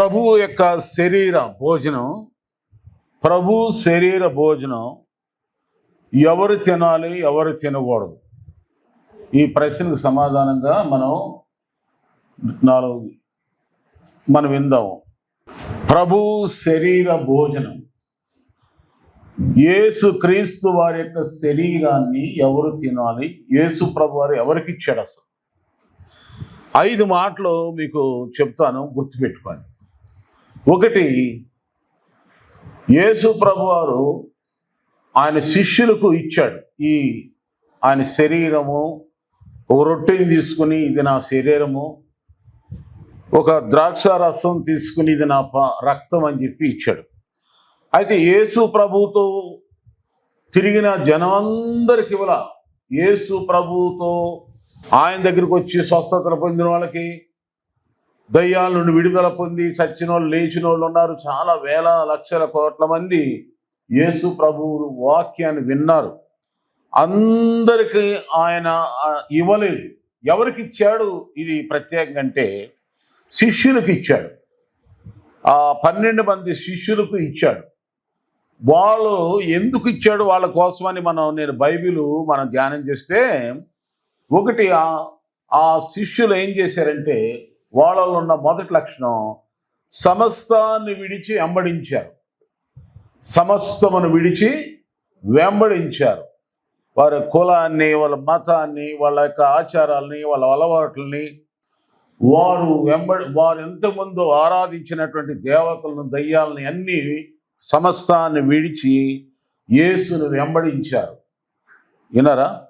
ప్రభువు యొక్క శరీర భోజనం ప్రభు శరీర భోజనం ఎవరు తినాలి ఎవరు తినకూడదు. ఈ ప్రశ్నకు సమాధానంగా మనం నాలుగు మనం విందాము ప్రభు శరీర భోజనం. యేసు క్రీస్తు వారి యొక్క శరీరాన్ని ఎవరు తినాలి యేసు ప్రభు వారు ఎవరికి ఇచ్చాడు అసలు? ఐదు మాటలు మీకు చెప్తాను గుర్తుపెట్టుకోండి. ఒకటి యేసు ప్రభువారు ఆయన శిష్యులకు ఇచ్చాడు. ఈ ఆయన శరీరము ఒక రొట్టెని తీసుకుని ఇది నా శరీరము ఒక ద్రాక్ష రసం తీసుకుని ఇది నా ప- రక్తం అని చెప్పి ఇచ్చాడు. అయితే యేసు ప్రభుతో తిరిగిన జనమందరికి ఇవ్వాల. యేసు ప్రభుతో ఆయన దగ్గరికి వచ్చి స్వస్థతలు పొందిన వాళ్ళకి దయ్యాల నుండి విడుదల పొంది చచ్చిన వాళ్ళు లేచిన వాళ్ళు ఉన్నారు. చాలా వేల లక్షల కోట్ల మంది యేసు ప్రభు వాక్యాన్ని విన్నారు. అందరికీ ఆయన ఇవ్వలేదు. ఎవరికి ఇచ్చాడు ఇది ప్రత్యేకంగా అంటే శిష్యులకు ఇచ్చాడు ఆ పన్నెండు మంది శిష్యులకు ఇచ్చాడు. వాళ్ళు ఎందుకు ఇచ్చాడు వాళ్ళ కోసమని మనం నేను బైబిల్ మనం ధ్యానం చేస్తే ఒకటి ఆ శిష్యులు ఏం చేశారంటే వాళ్ళలో ఉన్న మొదటి లక్షణం సమస్తాన్ని విడిచి వెంబడించారు. సమస్తమును విడిచి వెంబడించారు. వారి కులాన్ని వాళ్ళ మతాన్ని వాళ్ళ యొక్క ఆచారాలని వాళ్ళ అలవాట్లని వారు వెంబడి వారు ఎంతమందో ఆరాధించినటువంటి దేవతలను దయ్యాలని అన్నీ సమస్తాన్ని విడిచి యేసును వెంబడించారు. వినరా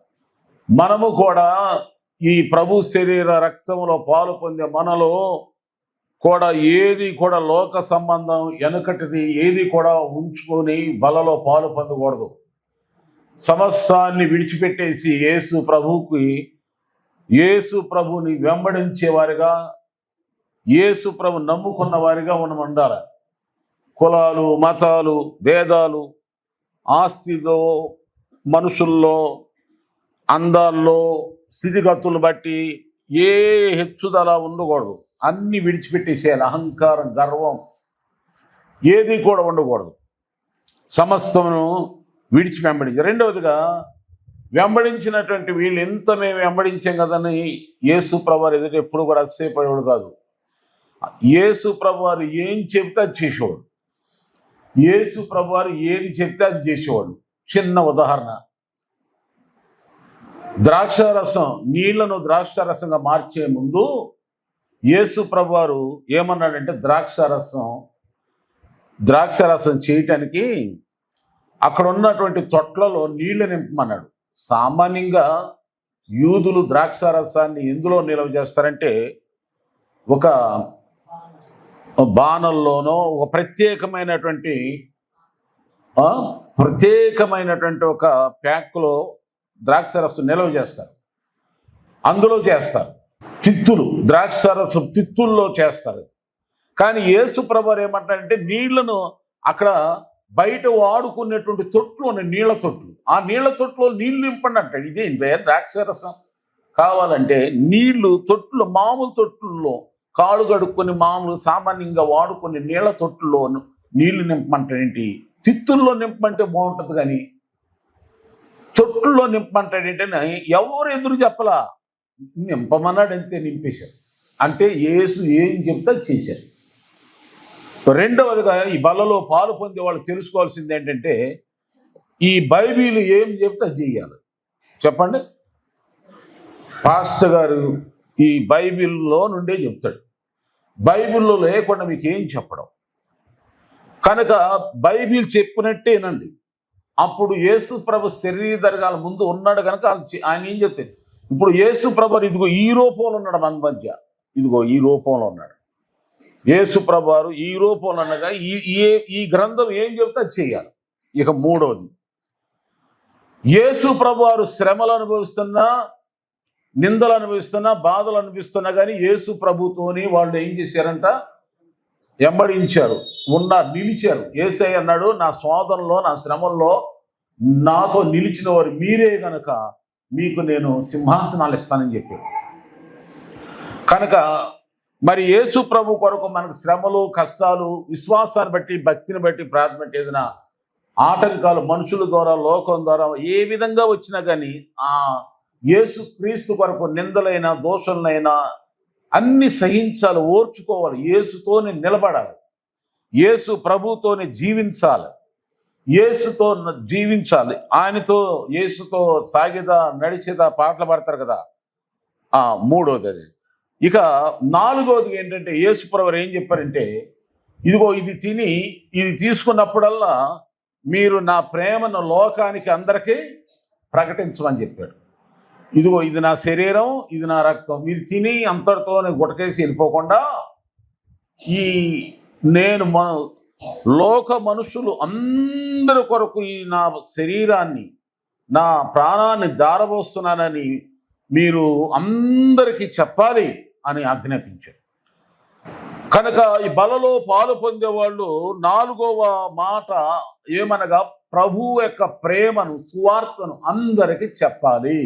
మనము కూడా ఈ ప్రభు శరీర రక్తంలో పాలు పొందే మనలో కూడా ఏది కూడా లోక సంబంధం వెనుకటిది ఏది కూడా ఉంచుకొని బలలో పాలు పొందకూడదు. సమస్తాన్ని విడిచిపెట్టేసి యేసు ప్రభుకి యేసు ప్రభుని వెంబడించే వారిగా యేసు ప్రభు నమ్ముకున్న వారిగా మనం ఉండాలి. కులాలు మతాలు భేదాలు ఆస్తిలో మనుషుల్లో అందాల్లో స్థితిగతులను బట్టి ఏ హెచ్చుదల ఉండకూడదు. అన్ని విడిచిపెట్టేసేయాలి. అహంకారం గర్వం ఏది కూడా ఉండకూడదు. సమస్తమును విడిచి వెంబడించి రెండవదిగా వెంబడించినటువంటి వీళ్ళు ఎంత మేము వెంబడించాం కదని యేసు ప్రభువారు ఎదుట ఎప్పుడు కూడా అతిశయపడేవాడు కాదు. యేసు ప్రభువారు ఏం చెబితే అది చేసేవాడు. యేసు ప్రభువారు ఏది చెప్తే అది చేసేవాడు. చిన్న ఉదాహరణ. ద్రాక్ష రసం నీళ్ళను ద్రాక్షారసంగా మార్చే ముందు యేసు ప్రభువారు ఏమన్నాడంటే ద్రాక్ష రసం ద్రాక్ష రసం చేయటానికి అక్కడ ఉన్నటువంటి తొట్లలో నీళ్ళు నింపమన్నాడు. సామాన్యంగా యూదులు ద్రాక్ష రసాన్ని ఎందులో నిల్వ చేస్తారంటే ఒక బాణల్లోనో ఒక ప్రత్యేకమైనటువంటి ప్రత్యేకమైనటువంటి ఒక ప్యాక్లో ద్రాక్షరసం నిల్వ చేస్తారు. అందులో చేస్తారు. తిత్తులు ద్రాక్షరసం తిత్తుల్లో చేస్తారు కానీ యేసు ప్రభారు ఏమంటారంటే నీళ్ళను అక్కడ బయట వాడుకునేటువంటి తొట్లు ఉన్నాయి నీళ్ళ తొట్లు. ఆ నీళ్ళ తొట్లో నీళ్ళు నింపండి అంటాడు. ఇదేంటే ద్రాక్షరసం కావాలంటే నీళ్ళు తొట్లు మామూలు తొట్టుల్లో కాళ్ళు కడుక్కొని మామూలు సామాన్యంగా వాడుకునే నీళ్ళ తొట్టులో నీళ్ళు ఏంటి? తిత్తుల్లో నింపమంటే బాగుంటుంది కానీ తొట్టులో నింపమంటాడేంటి ఎవరు ఎదురు చెప్పలా? నింపమన్నాడు అంతే నింపేశారు అంటే యేసు ఏం చెప్తే చేశారు రెండవదిగా ఈ బలలో పాలు పొందే వాళ్ళు తెలుసుకోవాల్సింది ఏంటంటే ఈ బైబిల్ ఏం చెప్తే చేయాలి. చెప్పండి. పాస్టర్ గారు ఈ బైబిల్లో నుండే చెప్తాడు. బైబిల్లో లేకుండా మీకు ఏం చెప్పడం? కనుక బైబిల్ చెప్పినట్టేనండి. అప్పుడు యేసు ప్రభు శరీరగాల ముందు ఉన్నాడు కనుక ఆయన ఏం చెప్తాడు ఇప్పుడు యేసు ప్రభు ఇదిగో ఈ రూపంలో ఉన్నాడు మన మధ్య. ఇదిగో ఈ రూపంలో ఉన్నాడు. యేసు ప్రభు ఈ రూపంలో అనగా ఈ ఈ గ్రంథం ఏం చెప్తే అది చేయాలి. ఇక మూడవది యేసు ప్రభు వారు శ్రమలు అనుభవిస్తున్నా నిందలు అనుభవిస్తున్నా బాధలు అనిపిస్తున్నా కానీ యేసు ప్రభుతోని వాళ్ళు ఏం చేశారంట? వెంబడించారు ఉన్నారు నిలిచారు. ఏసై అన్నాడు నా శోధనలో నా శ్రమంలో నాతో నిలిచిన వారు మీరే గనక మీకు నేను సింహాసనాలు ఇస్తానని చెప్పాడు కనుక మరి యేసు ప్రభు కొరకు మనకు శ్రమలు కష్టాలు విశ్వాసాన్ని బట్టి భక్తిని బట్టి ప్రార్థన ఏదైనా ఆటంకాలు మనుషుల ద్వారా లోకం ద్వారా ఏ విధంగా వచ్చినా కానీ ఆ యేసు క్రీస్తు కొరకు నిందలైన దోషులైనా అన్ని సహించాలి ఓర్చుకోవాలి ఏసుతోనే నిలబడాలి. ఏసు ప్రభుతోనే జీవించాలి. ఏసుతో జీవించాలి. ఆయనతో ఏసుతో సాగిదా నడిచేదా పాటలు పాడతారు కదా. మూడోది అది ఇక నాలుగోది ఏంటంటే యేసు ప్రభు ఏం చెప్పారంటే ఇదిగో ఇది తిని ఇది తీసుకున్నప్పుడల్లా మీరు నా ప్రేమను లోకానికి అందరికీ ప్రకటించమని చెప్పాడు. ఇదిగో ఇది నా శరీరం ఇది నా రక్తం. మీరు తిని అంతటితోనే గుటకేసి వెళ్ళిపోకుండా ఈ నేను మన లోక మనుషులు అందరి కొరకు ఈ నా శరీరాన్ని నా ప్రాణాన్ని దారబోస్తున్నానని మీరు అందరికీ చెప్పాలి అని ఆజ్ఞాపించాడు కనుక ఈ బలలో పాలు పొందేవాళ్ళు నాలుగవ మాట ఏమనగా ప్రభు యొక్క ప్రేమను సువార్తను అందరికీ చెప్పాలి.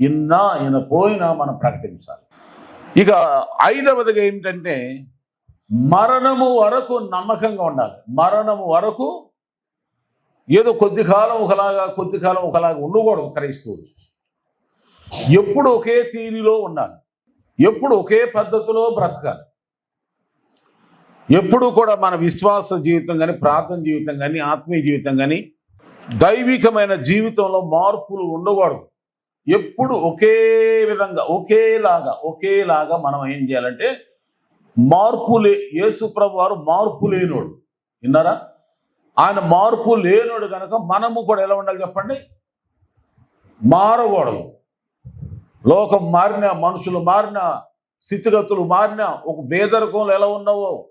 ఇన్నా ఈయన పోయినా మనం ప్రకటించాలి. ఇక ఐదవదిగా ఏమిటంటే మరణము వరకు నమ్మకంగా ఉండాలి. మరణము వరకు ఏదో కొద్ది కాలం ఒకలాగా కొద్ది కాలం ఒకలాగా ఉండకూడదు క్రైస్తవులు. ఎప్పుడు ఒకే తీరిలో ఉండాలి. ఎప్పుడు ఒకే పద్ధతిలో బ్రతకాలి. ఎప్పుడు కూడా మన విశ్వాస జీవితం కానీ ప్రార్థన జీవితం కానీ ఆత్మీయ జీవితం కానీ దైవికమైన జీవితంలో మార్పులు ఉండకూడదు. ఎప్పుడు ఒకే విధంగా ఒకేలాగా ఒకేలాగా మనం ఏం చేయాలంటే మార్పు లే యేసు ప్రభు వారు మార్పు లేనోడు. విన్నారా? ఆయన మార్పు లేనోడు కనుక మనము కూడా ఎలా ఉండాలి చెప్పండి? మారకూడదు. లోకం మారిన మనుషులు మారిన స్థితిగతులు మారిన ఒక పేదరికంలో ఎలా ఉన్నావో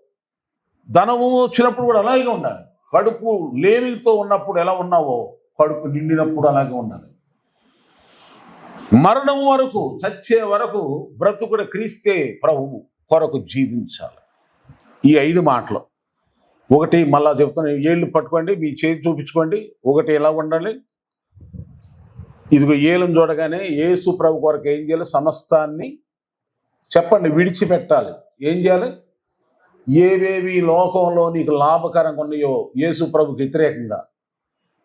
ధనము వచ్చినప్పుడు కూడా అలాగే ఉండాలి. కడుపు లేమితో ఉన్నప్పుడు ఎలా ఉన్నావో కడుపు నిండినప్పుడు అలాగే ఉండాలి. మరణం వరకు చచ్చే వరకు బ్రతుకుడు క్రీస్తే ప్రభువు కొరకు జీవించాలి. ఈ ఐదు మాటలు. ఒకటి మళ్ళా చెప్తాను ఏళ్ళు పట్టుకోండి మీ చేతి చూపించుకోండి ఒకటి ఎలా ఉండాలి? ఇదిగో ఏళ్ళను చూడగానే ఏసు ప్రభు కొరకు ఏం చేయాలి? సమస్తాన్ని చెప్పండి విడిచిపెట్టాలి. ఏం చేయాలి? ఏవేవి లోకంలో నీకు లాభకరంగా ఉన్నాయో యేసు ప్రభుకి వ్యతిరేకంగా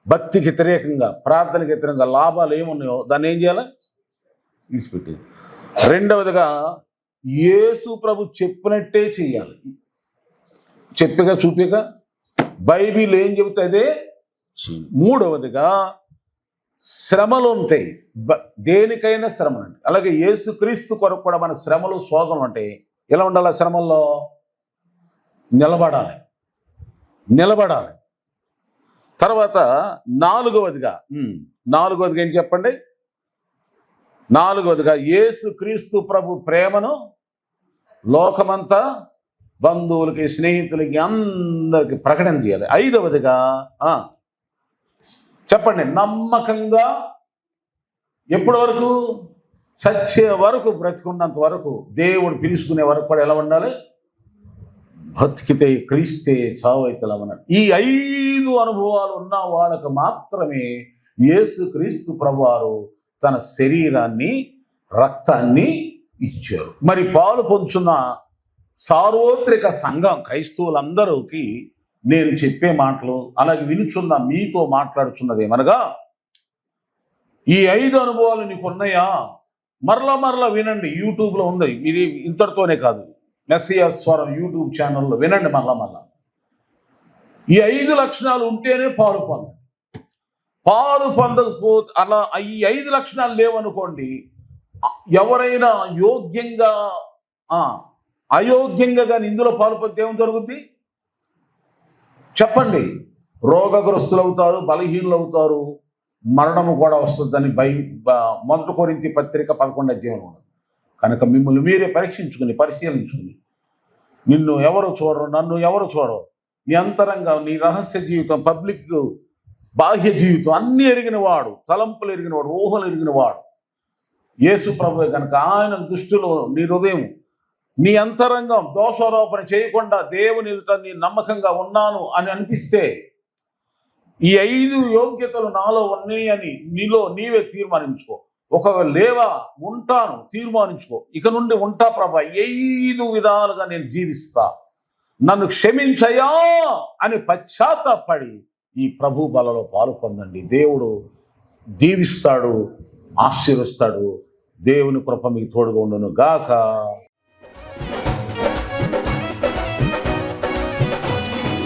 భక్తికి వ్యతిరేకంగా ప్రార్థనకి వ్యతిరేకంగా లాభాలు ఏమున్నాయో దాన్ని ఏం చేయాలి? విడిచిపెట్టి రెండవదిగా యేసు ప్రభు చెప్పినట్టే చేయాలి. చెప్పిగా చూపిగా బైబిల్ ఏం చెబుతుందే. మూడవదిగా శ్రమలు ఉంటాయి దేనికైనా శ్రమలు ఉంటాయి అలాగే యేసు క్రీస్తు కొరకు కూడా మన శ్రమలు శోధనలు ఉంటాయి ఎలా ఉండాలి శ్రమల్లో? నిలబడాలి. నిలబడాలి. తర్వాత నాలుగవదిగా నాలుగవదిగా ఏం చెప్పండి? నాలుగవదిగా యేసు క్రీస్తు ప్రభు ప్రేమను లోకమంతా బంధువులకి స్నేహితులకి అందరికి ప్రకటన చేయాలి. ఐదవదిగా చెప్పండి. నమ్మకంగా ఎప్పటి వరకు సచ్చే వరకు బ్రతికున్నంత వరకు దేవుడు పిలుచుకునే వరకు కూడా ఎలా ఉండాలి? బతికితే క్రీస్తే చావు అయితే అన్నాడు ఈ ఐదు అనుభవాలు ఉన్న వాళ్ళకు మాత్రమే యేసు క్రీస్తు ప్రభువారు తన శరీరాన్ని రక్తాన్ని ఇచ్చారు. మరి పాలు పొందుచున్న సార్వత్రిక సంఘం క్రైస్తవులందరికీ నేను చెప్పే మాటలు అలాగే వినుచున్న మీతో మాట్లాడుచున్నది ఏమనగా ఈ ఐదు అనుభవాలు నీకు ఉన్నాయా మరలా మరలా వినండి. యూట్యూబ్లో ఉంది. మీరు ఇంతటితోనే కాదు. మెస్సియా స్వరం యూట్యూబ్ ఛానల్లో వినండి మరలా మరలా. ఈ ఐదు లక్షణాలు ఉంటేనే పాలు పొందండి. పాలు పొందకపో అలా ఈ ఐదు లక్షణాలు లేవనుకోండి ఎవరైనా యోగ్యంగా అయోగ్యంగా కానీ ఇందులో పాలు పొందితే ఏం జరుగుద్ది? చెప్పండి. రోగగ్రస్తులు అవుతారు బలహీనులు అవుతారు మరణము కూడా వస్తుందని భయ మొదట మొదటి పత్రిక పదకొండు అధ్యాయం ఉన్నది. కనుక మిమ్మల్ని మీరే పరీక్షించుకుని పరిశీలించుకుని నిన్ను ఎవరు చూడరు నన్ను ఎవరు చూడరు? నీ అంతరంగా నీ రహస్య జీవితం పబ్లిక్ బాహ్య జీవితం అన్ని ఎరిగిన వాడు తలంపులు ఎరిగిన వాడు ఊహలు ఎరిగిన వాడు యేసు ప్రభు కనుక ఆయన దృష్టిలో నీ హృదయం నీ అంతరంగం దోషారోపణ చేయకుండా దేవుని నీ నమ్మకంగా ఉన్నాను అని అనిపిస్తే ఈ ఐదు యోగ్యతలు నాలో ఉన్నాయి అని నీలో నీవే తీర్మానించుకో. ఒక లేవా ఉంటాను తీర్మానించుకో. ఇక నుండి ఉంటా ప్రభా ఐదు విధాలుగా నేను జీవిస్తా. నన్ను క్షమించయా అని పశ్చాత్తాపడి ఈ ప్రభు బలలో పాలు పొందండి. దేవుడు దీవిస్తాడు ఆశీర్వస్తాడు దేవుని కృప మీకు తోడుగా ఉండును గాక